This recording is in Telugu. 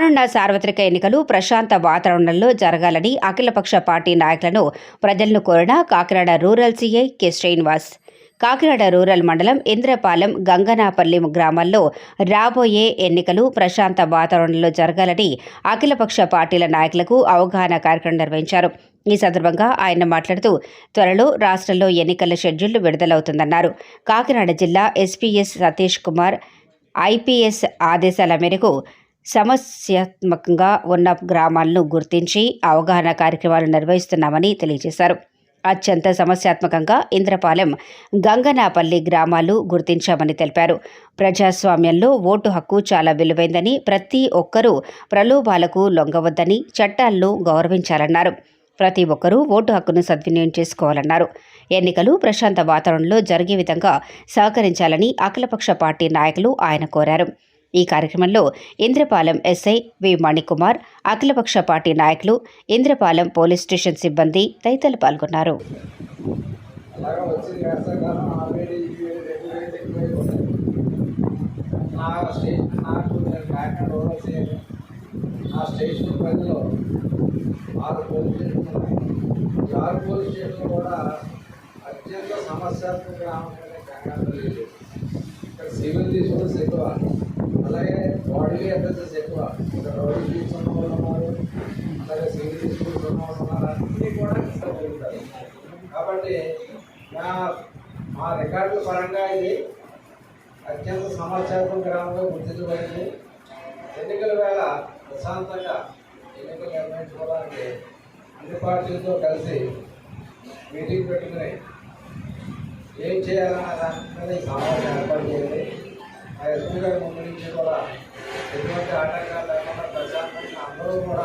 రానున్న సార్వత్రిక ఎన్నికలు ప్రశాంత వాతావరణంలో జరగాలని అఖిలపక్ష పార్టీ నాయకులను ప్రజలను కోరిన Kakinada rural CI K Srinivas. Kakinada rural మండలం ఇంద్రపాలెం గంగనాపల్లి గ్రామాల్లో రాబోయే ఎన్నికలు ప్రశాంత వాతావరణంలో జరగాలని అఖిలపక్ష పార్టీల నాయకులకు అవగాహన కార్యక్రమం నిర్వహించారు. ఈ సందర్భంగా ఆయన మాట్లాడుతూ త్వరలో రాష్ట్రంలో ఎన్నికల షెడ్యూల్ విడుదలవుతుందన్నారు. కాకినాడ జిల్లా ఎస్పీఎస్ సతీష్ కుమార్ ఐపీఎస్ ఆదేశాల మేరకు సమస్యాత్మకంగా ఉన్న గ్రామాలను గుర్తించి అవగాహన కార్యక్రమాలు నిర్వహిస్తున్నామని తెలియజేశారు. అత్యంత సమస్యాత్మకంగా ఇంద్రపాలెం గంగనాపల్లి గ్రామాలు గుర్తించామని తెలిపారు. ప్రజాస్వామ్యంలో ఓటు హక్కు చాలా విలువైందని ప్రతి ఒక్కరూ ప్రలోభాలకు లొంగవద్దని చట్టాలను గౌరవించాలన్నారు. ప్రతి ఒక్కరూ ఓటు హక్కును సద్వినియోగం చేసుకోవాలన్నారు. ఎన్నికలు ప్రశాంత వాతావరణంలో జరిగే విధంగా సహకరించాలని అఖిలపక్ష పార్టీ నాయకులు ఆయన కోరారు. ఈ కార్యక్రమంలో ఇంద్రపాలెం ఎస్ఐ వి మణికుమార్ అఖిలపక్ష పార్టీ నాయకులు ఇంద్రపాలెం పోలీస్ స్టేషన్ సిబ్బంది తదితరులు పాల్గొన్నారు. స్టేషన్ పరిధిలో ఆరు పోలీస్ స్టేషన్లు ఆరు పోలీస్ స్టేషన్లు కూడా అత్యంత సమస్యాత్మక ఇక్కడ సివిల్ తీసుకుంటే ఎక్కువ అడ్రసెస్ ఎక్కువ. ఇక్కడ రోడ్డు తీసుకున్న వాళ్ళు ఉన్నారు అలాగే సివిల్ తీసుకున్న వాళ్ళు ఉన్నారు అన్నీ కూడా ఇక్కడ కాబట్టి నా మా రికార్డుల పరంగా ఇది అత్యంత సమాచారం గ్రామంలో గుర్తించబడింది. ఎన్నికల వేళ ప్రశాంతంగా ఎన్నికలు నిర్వహించుకోవడానికి అన్ని పార్టీలతో కలిసి మీటింగ్ పెట్టుకుని ఏం చేయాలన్న దాని మీద ఈ సమావేశం ఏర్పాటు చేయండి. ఎస్పీ గారి ముందు నుంచి కూడా ఎటువంటి ఆటంకాలు లేకుండా ప్రశాంతంగా అందరూ కూడా